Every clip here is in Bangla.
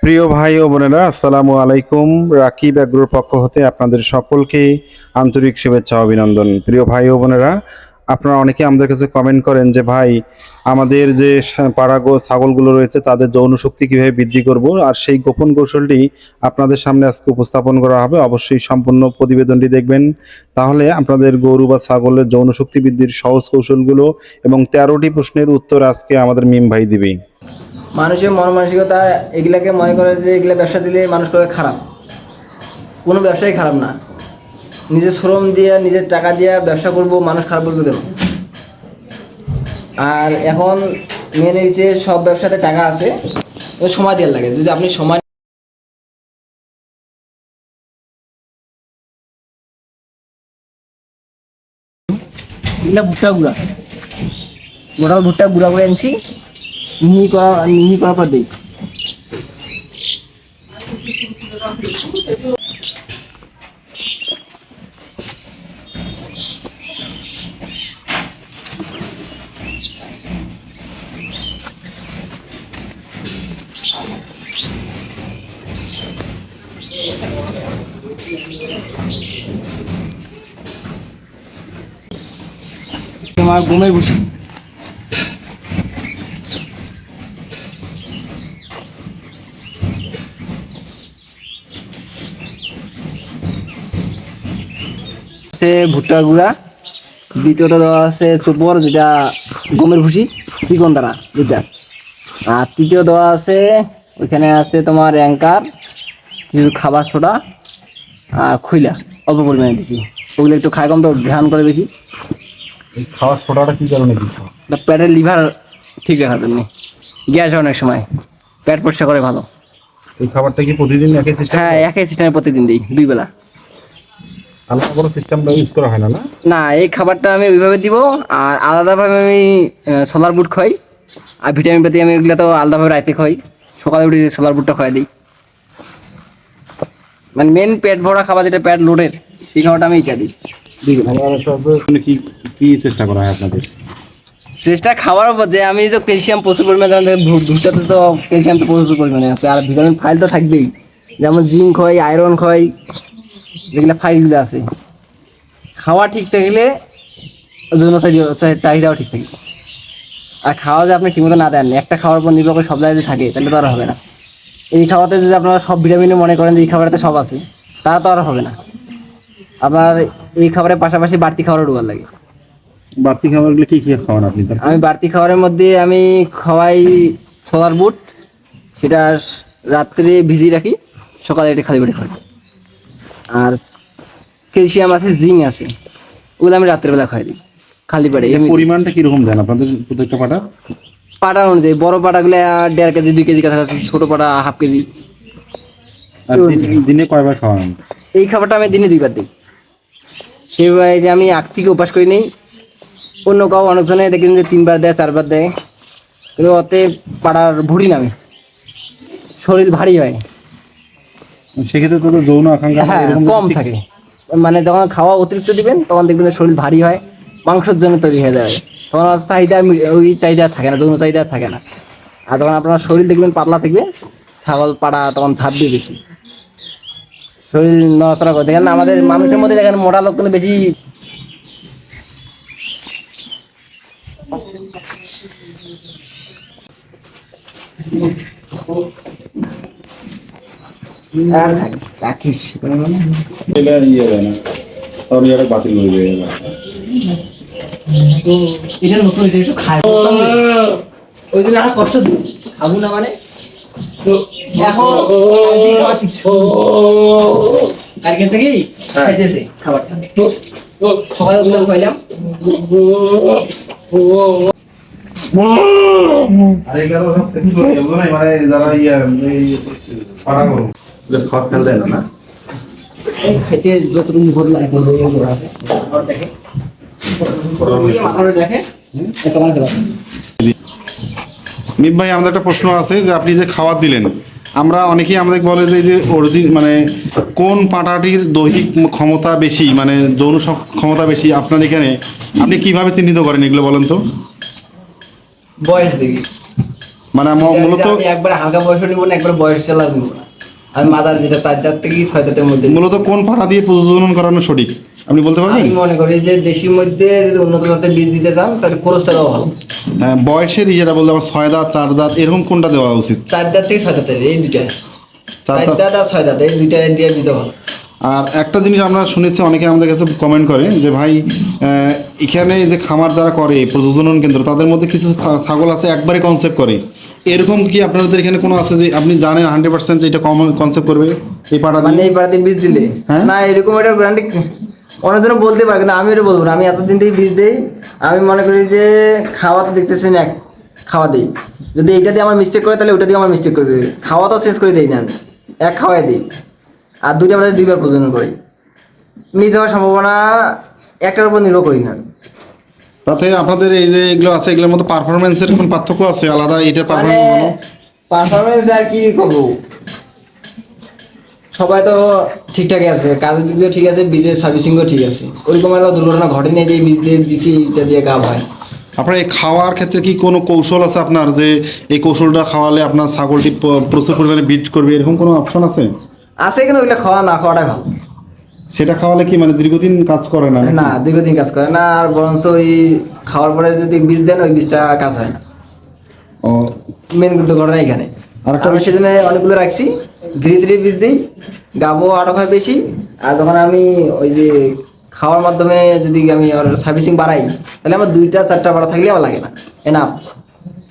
প্রিয় ভাই ও বোনেরা, আসসালামু আলাইকুম। রাকিব অ্যাগ্রোর পক্ষ হতে আপনাদের সকলকে আন্তরিক শুভেচ্ছা অভিনন্দন। প্রিয় ভাই ও বোনেরা, আপনারা অনেকে আমাদের কাছে কমেন্ট করেন যে, ভাই, আমাদের যে সা- পাড়া গো ছাগলগুলো রয়েছে, তাদের যৌন শক্তি কীভাবে বৃদ্ধি করব? আর সেই গোপন কৌশলটি আপনাদের সামনে আজকে উপস্থাপন করা হবে। অবশ্যই সম্পূর্ণ প্রতিবেদনটি দেখবেন। তাহলে আপনাদের গরু বা ছাগলের যৌন শক্তি বৃদ্ধির সহজ কৌশলগুলো এবং তেরোটি প্রশ্নের উত্তর আজকে আমাদের মিম ভাই দিবে। মানুষের মন মানসিকতা এগুলাকে মনে করে যে এগুলা ব্যবসা দিলে মানুষ করে খারাপ। কোনো ব্যবসাই খারাপ না। নিজের শ্রম দিয়ে নিজের টাকা দিয়ে ব্যবসা করব মানুষ খারাপ বলবে কেন? আর এখন মেন হচ্ছে সব ব্যবসাতে টাকা আছে সময় দেওয়ার লাগে। যদি আপনি সময় ভুট্টা গুঁড়া। গোটা ভুট্টা গুঁড়া করে আনছি মিহি করা মিহি করার পর দিই তোমার ঘুমের বসি আছে ভুট্টার গুঁড়া। দ্বিতীয়টা দেওয়া আছে চোপর যেটা গমের ভুসি চিকন দ্বারা দুটা আর তৃতীয় দেওয়া আছে ওইখানে আছে তোমার অ্যাঙ্কার কিছু খাবার সোডা আর খৈলা। অল্প পরিমাণে দিছি। ওগুলো একটু খায় কম তো ধ্যান করে বেশি। এই খাওয়ার সোডাটা কি কারণে দিচ্ছ তা পেটের লিভার ঠিক রাখার জন্য। গ্যাস হয় অনেক সময়। পেট পরিষ্কার করে ভালো। এই খাবারটা কি প্রতিদিন একই সিস্টেম হ্যাঁ একই সিস্টেমে প্রতিদিন দিই দুই বেলা। আলাদা কোনো সিস্টেমটা ইউজ করা হয় না না? না এই খাবারটা আমি ওইভাবে দিব আর আলাদাভাবে আমি সোলার বুট খাই আর ভিটামিন পাতি আমি ওইগুলো তো আলাদাভাবে রাইতে খাই সকালে উঠে সোলার বুটটা খাই দিই। মানে মেন পেট ভরা খাবার যেটা পেট লোডের সেই খাবারটা আমি এটা দিই আছে মানে কি কি চেষ্টা করা হয় আপনাদের? চেষ্টা খাওয়ার উপর যে আমি তো ক্যালসিয়াম প্রচুর পরিমাণে তো ক্যালসিয়াম তো প্রচুর পরিমাণে আছে আর ভিটামিন ফাইল তো থাকবেই। যেমন জিঙ্ক হয় আয়রন হয় যেগুলো ফাইলগুলো আছে। খাওয়া ঠিক থাকলে ওজন চাহিদাও ঠিক থাকে আর খাওয়া যদি আপনি ঠিকমতো না দেন একটা খাওয়ার উপর নির্ভর করে সব জায়গায় যদি থাকে তাহলে তো আর হবে না। এই খাওয়াতে যদি আপনারা সব ভিটামিনে মনে করেন যে এই খাবারেতে সব আছে তা তো আর হবে না। আপনার এই খাবারের পাশাপাশি বাড়তি খাবারও ঢোকার লাগে। বাড়তি খাবারগুলো কি কি খাওয়ান আপনি আমি বাড়তি খাবারের মধ্যে আমি খাওয়াই সোলার বুট সেটা রাত্রে ভিজিয়ে রাখি সকালে এটা খালি পেটে খাই আর ক্যালসিয়াম আছে জিঙ্ক আছে। ওগুলো আমি রাত্রেবেলা খাই দিই। খালি এমনি পরিমাণটা কীরকম দেন আপনাদের প্রত্যেকটা পাটা? পাটা অনুযায়ী বড় পাটাগুলো দেড় কেজি দুই কেজি কাছাকাছি ছোট পাটা হাফ কেজি। আর দিনে কয়বার খাওয়ান? এই খাবারটা আমি দিনে দুইবার দিই। সেভাবে যে আমি আগ থেকে উপাস করি নেই অন্য কাউ অনেকজনে দেখেন যে তিনবার দেয় চারবার দেয়। কিন্তু অতে পাড়ার ভুড়ি নামে। শরীর ভারী হয়। সেক্ষেত্রে তো যৌন আকাঙ্ক্ষা হ্যাঁ কম থাকে। মানে যখন খাওয়া অতিরিক্ত দিবেন তখন দেখবেন শরীর ভারী হয় মাংসের জন্য তৈরি হয়ে যাবে। তখন চাহিদা ওই চাহিদা থাকে না যৌন চাহিদা থাকে না। আর তখন আপনার শরীর দেখবেন পাতলা থাকবে ছাগল পাড়া তখন ছাপবে বেশি শরীর নড়াচড়া করে দেখেন আমাদের মানুষের মধ্যে দেখেন মোটা লোক কিন্তু বেশি আর রাখিস, রাখিস। এটা ইয়ে না। তাহলে এটা বাতিল হয়ে যায় এবার। এটা নতুন এটা একটু খাই ওই জন্য আমার কষ্ট খাব না মানে? তো এখন কালকে খাওয়া শিখছি। কালকে থেকেই খাইতেছে খাবারটা। সকালে ওগুলো খাইলাম। আর সব মানে যারা ইয়ে, এই পাড়া গরু। খাওয়া ফেল দেয় না, না? খাইতে যতটুকু মুখর লাগে দেখে। দেখে। মিম ভাই আমাদের একটা প্রশ্ন আছে যে আপনি যে খাবার দিলেন আমরা অনেকেই আমাদের বলে যে যে অরিজিন মানে কোন পাঁঠাটির দৈহিক ক্ষমতা বেশি মানে যৌন ক্ষমতা বেশি আপনার এখানে? আপনি কীভাবে চিহ্নিত করেন এগুলো বলেন তো? বয়স দেখি। মানে মূলত একবার হালকা বয়স নিব না একবার বয়স চালা নিব না আমি মাদার যেটা চার দাঁত থেকে ছয় দাঁতের মধ্যে মূলত কোন পাঠা দিয়ে প্রজনন করানো সঠিক? আপনি বলতে পারবেন? আমি মনে করি যে দেশির মধ্যে যদি উন্নত জাতের বীজ দিতে চান তাহলে খরচটা দেওয়া ভালো। হ্যাঁ, বয়সের ইয়েটা বলতে আমার ছয় দাঁত চার দাঁত এরকম কোনটা দেওয়া উচিত? চার দাঁত থেকে ছয় দাঁতের এই দুইটা চার দাঁত আর ছয় দাঁত এই দুইটা দিয়ে দিতে ভালো। আর একটা জিনিস আমরা শুনেছি অনেকে আমাদের কাছে কমেন্ট করে যে ভাই এখানে যে খামার যারা করে প্রজনন কেন্দ্র তাদের মধ্যে কিছু ছাগল আছে একবারে কনসেপ্ট করে। এরকম কি আপনাদের এখানে কোনো আছে যে আপনি জানেন হান্ড্রেড পার্সেন্ট যে এটা কনসেপ্ট করবে এই পাড়া মানে এই পাড়াতে বীজ দিলে? হ্যাঁ? না এরকম একটা গ্যারান্টি অনেকজন বলতে পারে কিন্তু আমি এটা বলব না। আমি এতদিন থেকে বীজ দেই আমি মনে করি যে খাওয়া তো দেখতেছেন এক খাওয়া দেই। যদি এটা দিয়ে আমার মিস্টেক করে তাহলে ওটা দিয়ে আমার মিস্টেক করবে। খাওয়া তো চেঞ্জ করে দেই না আমি। এক খাওয়াই দিই। আর দুইটা আমাদের দুইবার প্রজনন করি। মিস হওয়ার সম্ভাবনা একটার উপর নির্ভর করি না তাতে আপনাদের এই যে এগুলো আছে এগুলোর মধ্যে পারফরমেন্সের কোন পার্থক্য আছে? আলাদা এটার মানে পারফরমেন্স পারফরমেন্স আর কি করব? সবাই তো ঠিকঠাকই আছে কাজের দিক দিয়ে ঠিক আছে বীজের সার্ভিসিংও ঠিক আছে। ওইরকম একটা দুর্ঘটনা ঘটেনি যে বীজ দিয়ে দিছি এটা দিয়ে কাপ হয়। আপনার এই খাওয়ার ক্ষেত্রে কি কোনো কৌশল আছে আপনার যে এই কৌশলটা খাওয়ালে আপনার ছাগলটি প্রচুর পরিমাণে বিট করবে? এরকম কোনো অপশন আছে? আছে কিন্তু ওইটা খাওয়া না খাওয়াটাই ভালো। সেটা খাওয়ালে কি মানে দীর্ঘদিন কাজ করে না? না দীর্ঘদিন কাজ করে না আর বরঞ্চ ওই খাওয়ার পরে যদি বীজ দেন ওই বীজটা কাজ হয় না। ও। মেন কিন্তু ঘটনা এখানে। আরেকটা আমি সেজন্য অনেকগুলো রাখছি। ধীরে ধীরে বীজ দিই গাবো আরও হয় বেশি। আর যখন আমি ওই যে খাওয়ার মাধ্যমে যদি আমি সার্ভিসিং বাড়াই তাহলে আমার দুইটা চারটা বাড়া থাকলে আমার লাগে না। এনাফ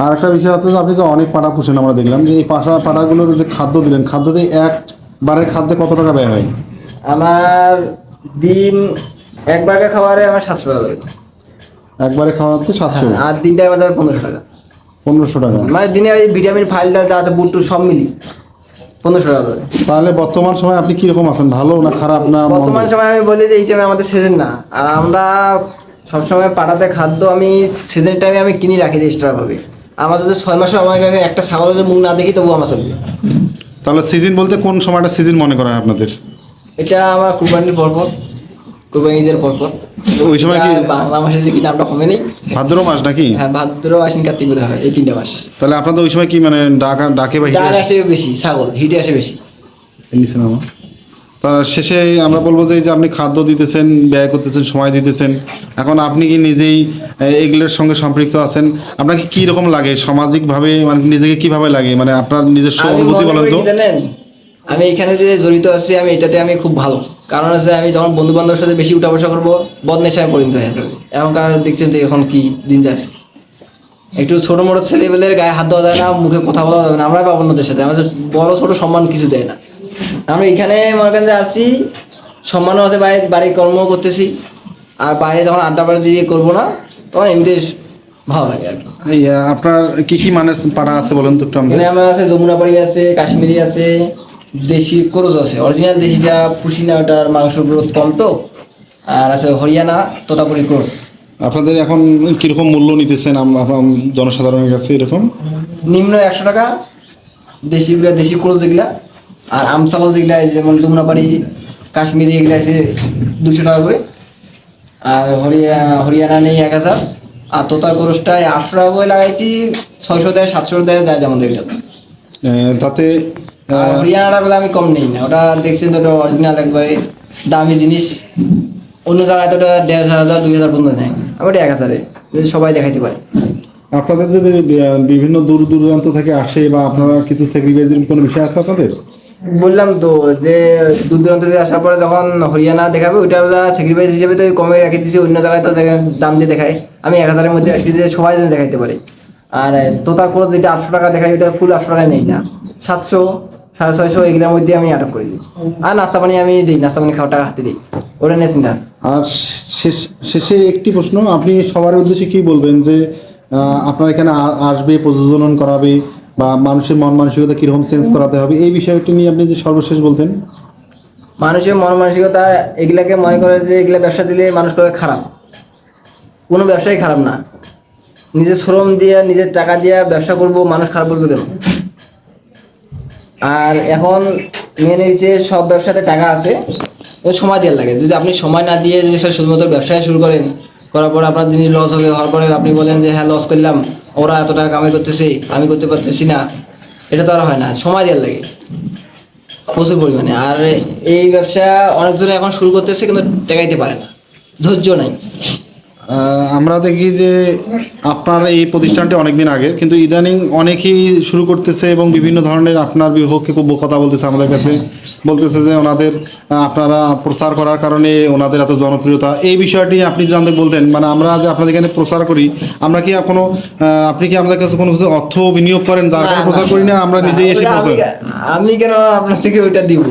আর একটা বিষয় আছে যে আপনি যে অনেক পাটা পুষেন আমরা দেখলাম যে এই পাশা পাটাগুলোর যে খাদ্য দিলেন খাদ্য খাদ্যতে একবারের খাদ্যে কত টাকা ব্যয় হয়? আমার দিন একবারকে খাওয়ারে আমার সাতশো টাকা লাগে একবারে খাওয়াতে সাতশো। আর দিনটা আমার যাবে পনেরোশো টাকা। পনেরোশো টাকা। মানে দিনে ওই ভিটামিন ফাইলটা যা আছে বুট সব মিলি পনেরোশো টাকা ধরে। তাহলে বর্তমান সময় আপনি কীরকম আছেন? ভালো না খারাপ না বর্তমান সময় আমি বলি যে এই টাইমে আমাদের সিজন না। আর আমরা সবসময় পাঠাতে খাদ্য আমি সিজন টাইমে আমি কিনে রাখি এক্সট্রা ভাবে। আমার যদি ছয় মাসে আমার কাছে একটা ছাগল যদি মুখ না দেখি তবু আমার চলবে। তাহলে সিজন বলতে কোন সময়টা সিজন মনে করা হয় আপনাদের? এটা আমার কুরবানির পরপর কুরবানি ঈদের পরপর ওই সময় কি- বাংলা মাসে যে কি নামটা কমে নেই। ভাদ্র মাস নাকি? হ্যাঁ ভাদ্র আশ্বিন কার্তিক বোধ হয় এই তিনটা মাস। তাহলে আপনাদের ওই সময় কি মানে ডাকা ডাকে বা হিটে ডাক আসে? বেশি ছাগল হিটে আসে বেশি। নিচে নামো। তা শেষে আমরা বলব যে আপনি খাদ্য দিতেছেন ব্যয় করতেছেন সময় দিতেছেন এখন আপনি কি নিজেই এগুলোর সঙ্গে সম্পৃক্ত আছেন? আপনাকে কি রকম লাগে? সামাজিকভাবে মানে নিজেকে কীভাবে লাগে? মানে আপনার নিজস্ব অনুভূতি বলেন তো। জানেন? আমি এখানে যে জড়িত আছি আমি এটাতে আমি খুব ভালো। কারণ হচ্ছে আমি যখন বন্ধু বান্ধবের সাথে বেশি উঠা বসা করব বদনেশায় পরিণত হয়ে যাবে। এখনকার দেখছেন যে এখন কি দিন যাচ্ছে। একটু ছোট মোটো ছেলেবেলের গায়ে হাত দেওয়া যায় না মুখে কথা বলা যাবে না আমরা পাবো অন্যদের সাথে। আমাদের বড় ছোট সম্মান কিছু দেয় না। আমরা এখানে মনে করেন যে আছি সম্মানও আছে বাইরে বাড়ির কর্ম করতেছি। আর বাইরে যখন আড্ডা বাড়ি দিয়ে করব না তখন এমনিতে ভালো লাগে আর কি। আপনার কি কি মানের পাড়া আছে বলেন তো একটু আমার আছে যমুনাপাড়ি আছে কাশ্মীরি আছে দেশি ক্রোজ আছে। অরিজিনাল দেশিটা পুষি না ওটার মাংস গ্রোথ কম তো। আর আছে হরিয়ানা তোতাপুরি ক্রোজ। আপনাদের এখন কীরকম মূল্য নিতেছেন জনসাধারণের কাছে এরকম? নিম্ন একশো টাকা দেশিগুলা দেশি ক্রোজ যেগুলা আর আমসাগল যেগুলা যেমন যমুনাপাড়ি কাশ্মীরি এগুলা আছে দুশো টাকা করে। আর হরিয়া হরিয়ানা নেই এক হাজার। আর তোতা ক্রোজটায় আটশো টাকা করে লাগাইছি ছয়শো দেয় সাতশো দেয় যায় যেমন আহ, তাতে আর হরিয়ানাটা বলে আমি কম নেই না ওটা দেখছেন তো ওটা অরিজিনাল একবারে দামি জিনিস। অন্য জায়গায় তো ওটা দেড় হাজার দুই হাজার পর্যন্ত নেয়। আমি এক হাজারে যদি সবাই দেখাইতে পারে। আপনাদের যদি বিভিন্ন দূর দূরান্ত থেকে আসে বা আপনারা কিছু স্যাক্রিফাইসের কোনো বিষয় আছে আপনাদের? বললাম তো যে দূর দূরান্ত থেকে আসার পরে যখন হরিয়ানা দেখাবে ওইটা ওরা স্যাক্রিফাইস হিসেবে তো কমে রেখে দিয়েছি অন্য জায়গায় তো দাম দিয়ে দেখায়। আমি এক হাজারের মধ্যে রাখছি যে সবাই যেন দেখাইতে পারে। আর তোতার ক্রোজ যেটা আটশো টাকা দেখায় ওটা ফুল আটশো টাকায় নেই না। সাতশো সাড়ে ছয়শো এগুলোর মধ্যে আমি আটক করে দিই। আর নাস্তা পানি আমি দিই নাস্তা পানি খাওয়ার টাকা হাতে দিই। ওটা নিয়ে চিন্তা। আর শেষে একটি প্রশ্ন আপনি সবার উদ্দেশ্যে কি বলবেন যে আপনার এখানে আসবে প্রযোজনন করাবে বা মানুষের মন মানসিকতা কীরকম চেঞ্জ করাতে হবে এই বিষয়টি নিয়ে আপনি যে সর্বশেষ বলতেন। মানুষের মন মানসিকতা এগুলাকে মনে করে যে এগুলা ব্যবসা দিলে মানুষ করে খারাপ। কোনো ব্যবসাই খারাপ না। নিজের শ্রম দিয়ে নিজের টাকা দিয়ে ব্যবসা করব মানুষ খারাপ বলবে কেন? আর এখন মেন হচ্ছে সব ব্যবসাতে টাকা আছে। সময় দেওয়ার লাগে। যদি আপনি সময় না দিয়ে যদি শুধুমাত্র ব্যবসায় শুরু করেন, করার পরে আপনার জিনিস লস হবে, হওয়ার পরে আপনি বলেন যে হ্যাঁ লস করলাম। ওরা এত টাকা কামাই করতেছে, আমি করতে পারতেছি না। এটা তো আর হয় না। সময় দেওয়ার লাগে। প্রচুর পরিমাণে। আর এই ব্যবসা অনেকজনে এখন শুরু করতেছে, কিন্তু টেকাইতে পারে না। ধৈর্য নাই। আমরা দেখি যে আপনার এই প্রতিষ্ঠানটি অনেকদিন আগে কিন্তু ইদানিং অনেকেই শুরু করতেছে এবং বিভিন্ন ধরনের আপনার বিপক্ষে খুব কথা বলতেছে আমাদের কাছে। বলতেছে যে ওনাদের আপনারা প্রচার করার কারণে ওনাদের এত জনপ্রিয়তা। এই বিষয়টি আপনি যদি আমাদের বলতেন মানে আমরা যে আপনাদের এখানে প্রচার করি আমরা কি কোনো আপনি কি আমাদের কাছে কোনো কিছু অর্থ বিনিয়োগ করেন যার কারণে প্রচার করি না? আমরা নিজেই এসে প্রচার আমি কেন আপনার থেকে ওইটা দিব?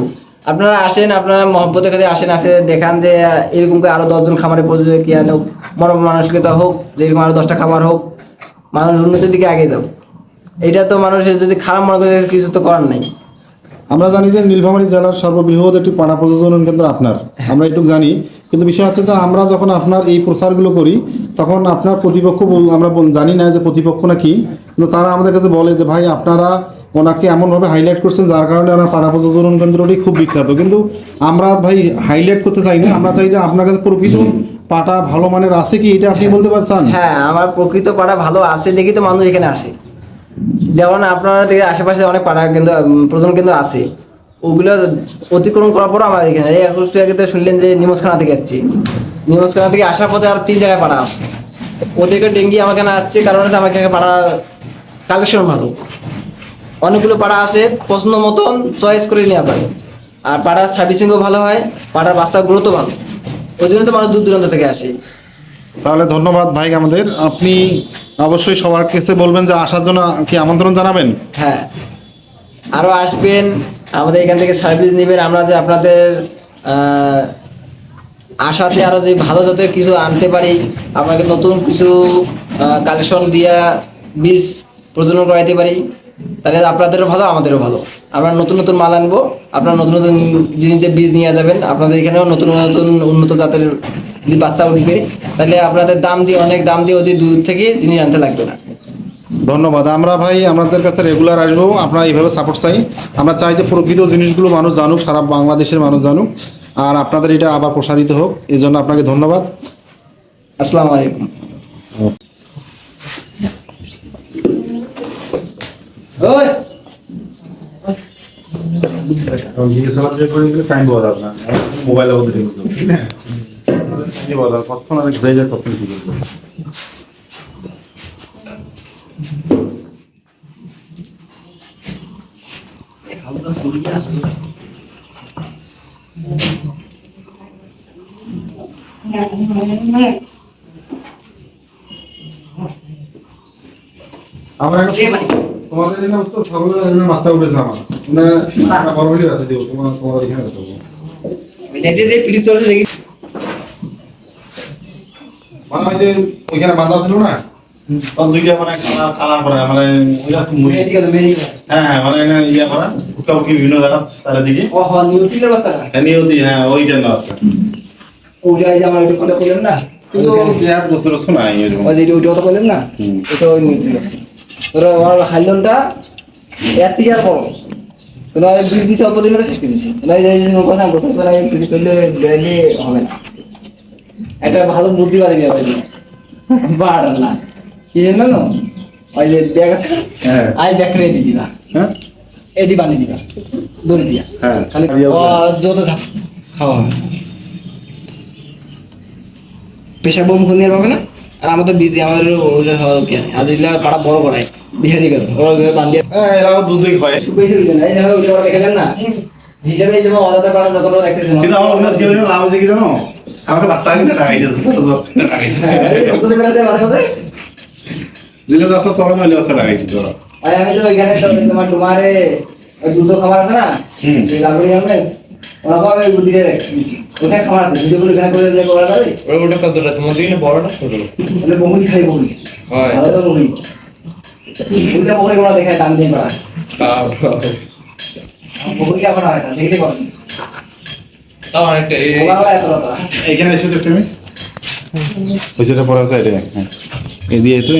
আপনারা আসেন, আপনারা মহব্বতের কাছে আসেন, আসে দেখান যে, এরকম করে আরও দশজন খামারে পৌঁছে কি আনো মন মানসিকতা হোক, যে এরকম আরও দশটা খামার হোক, মানুষ উন্নতির দিকে আগে যাও এটা তো মানুষের যদি খারাপ মনে করে, কিছু তো করার নাই। আমরা জানি যে নীলফামারী জেলার সর্ববৃহৎ একটি পানা প্রযোজনন কেন্দ্র আপনার, আমরা একটু জানি। কিন্তু বিষয় হচ্ছে যে আমরা যখন আপনার এই প্রচারগুলো করি, তখন আপনার প্রতিপক্ষ আমরা জানি না যে প্রতিপক্ষ না কি, কিন্তু তারা আমাদের কাছে বলে যে, ভাই, আপনারা ওনাকে এমনভাবে হাইলাইট করছেন যার কারণে ওনার পাড়া প্রযোজনন কেন্দ্রটি খুব বিখ্যাত। কিন্তু আমরা ভাই হাইলাইট করতে চাই না আমরা চাই যে আপনার কাছে প্রকৃত পাটা ভালো মানের আছে কি এটা আপনি বলতে পারছেন? হ্যাঁ আমার প্রকৃত পাড়া ভালো আছে দেখি তো মানুষ এখানে আসে। যেমন আপনারা দেখে আশেপাশে অনেক পাড়া কিন্তু উম, প্রজনন কেন্দ্র আছে। ওগুলো অতিক্রম করার পর আমার এখানে। এই একটু আগে তো শুনলেন যে নিমসখানা থেকে আসছি। নিমসখানা থেকে আসার পথে আর তিন জায়গায় পাড়া আছে। ওদেরকে ডেঙ্গি আমার এখানে আসছে কারণ হচ্ছে আমার এখানে পাড়া কালেকশন ভালো। অনেকগুলো পাড়া আছে পছন্দ মতন চয়েস করে নেওয়া পারে আর পাড়ার সার্ভিসিংও ভালো হয় পাড়ার বাচ্চার গ্রোথও ভালো। ওই জন্য তো মানুষ দূর দূরান্ত থেকে আসে। তাহলে ধন্যবাদ ভাই আমাদের। আপনি অবশ্যই সবার কাছে বলবেন যে আসার জন্য কি আমন্ত্রণ জানাবেন? হ্যাঁ। আরও আসবেন আমাদের এখান থেকে সার্ভিস নেবেন। আমরা যে আপনাদের আশাতে আরও যে ভালো যাতে কিছু আনতে পারি আপনাকে নতুন কিছু কালেকশন দিয়া বীজ প্রজনন করাইতে পারি। তাহলে আপনাদেরও ভালো আমাদেরও ভালো। আমরা নতুন নতুন মাল আনব আপনারা নতুন নতুন জিনিসের বীজ নিয়ে যাবেন আপনাদের এখানেও নতুন নতুন উন্নত জাতের যে বাচ্চা উঠবে তাহলে আপনাদের দাম দিয়ে অনেক দাম দিয়ে অতি দূর থেকে জিনিস আনতে লাগবে না। ধন্যবাদ। আমরা ভাই আপনাদের কাছে রেগুলার আসব আপনারা এইভাবে সাপোর্ট চাই। আমরা চাই যে প্রকৃত জিনিসগুলো মানুষ জানুক সারা বাংলাদেশের মানুষ জানুক আর আপনাদের এটা আবার প্রসারিত হোক। এই জন্য আপনাকে ধন্যবাদ। আসসালামু আলাইকুম। ওই মোবাইলের মধ্যে কখন অনেক হয়ে যায় কখন আমার একটা তোমাদের এখানে হচ্ছে ছাগলের এখানে বাচ্চা উঠেছে আমার মানে বড় ভিডিও আছে দিও তোমার তোমাদের এখানে আছে নেটে যে পিড়ি চলছে দেখি মানে ওই যে ওইখানে বাঁধা ছিল না তখন দুইটা মানে কালার কালার করা মানে ওইটা হ্যাঁ হ্যাঁ মানে ইয়ে উটকা উটকি বিভিন্ন জায়গা চারিদিকে ও হ নিউজিল্যান্ড বাচ্চা না হ্যাঁ হ্যাঁ ওই জন্য আছে যে আমার না কিন্তু ওই যে ওইটা বললেন না ওটা ওই হাইলনটা এর থেকে আর বড় কিন্তু আমি বিল দিছি অল্প দিনে শেষ করে দিছি না এই যে কথা বছর ধরে আমি পিড়ি চললে গেলে হবে না। একটা ভালো বুদ্ধি বাড় না কি জানো? ওই যে ব্যাগ আছে? হ্যাঁ। আই ব্যাগ রে দিয়ে দিবা। হ্যাঁ? এদি বানিয়ে দিবা। দৌড় দিয়া। হ্যাঁ। খালি যত খাওয়া হবে। পেশা বোম খুনিয়ার পাবে না? আর আমাদের বিজি আমাদের ওটা হয় কি আজ এগুলা পাড়া বড় করায় বিহারি গেল ওরা ওইভাবে বান্ধিয়ে হ্যাঁ এরাও দুধই খায়। শুকাইছে বুঝলেন এই দেখো ওটা দেখলেন না? হিসাবে এই যেমন অজাতে পাড়া যতটা দেখতেছেন কিন্তু আমার উন্নত কি লাভ হয়েছে কি জানো? আমাকে বাচ্চা কিনে লাগাইছে লাগাইছে ওদের কাছে মাঝে মাঝে? দিলে বাচ্চা চড়া নইলে বাচ্চা লাগাইছে তোরা আমি তো ওইখানে তো তোমার তোমারে দুধ খাবার আছে না? লাগুড়ি আমেজ? ওরা তো আমি দিছি ওখানে খাবার আছে? ভিডিও করে এখানে করে যে করা যাবে ওটা কতটা তোমার দিকে বড়টা ছোট? তাহলে বহুল খাই বহুল হয়। ভালো তো বহুল ওইটা বহুল আমরা দেখায় দাম দিয়ে পাড়া হয় না দেখতে তাও অনেকটা এখানে এসে দেখতে আমি ওই যেটা পড়া আছে এটা হ্যাঁ। দিয়ে তো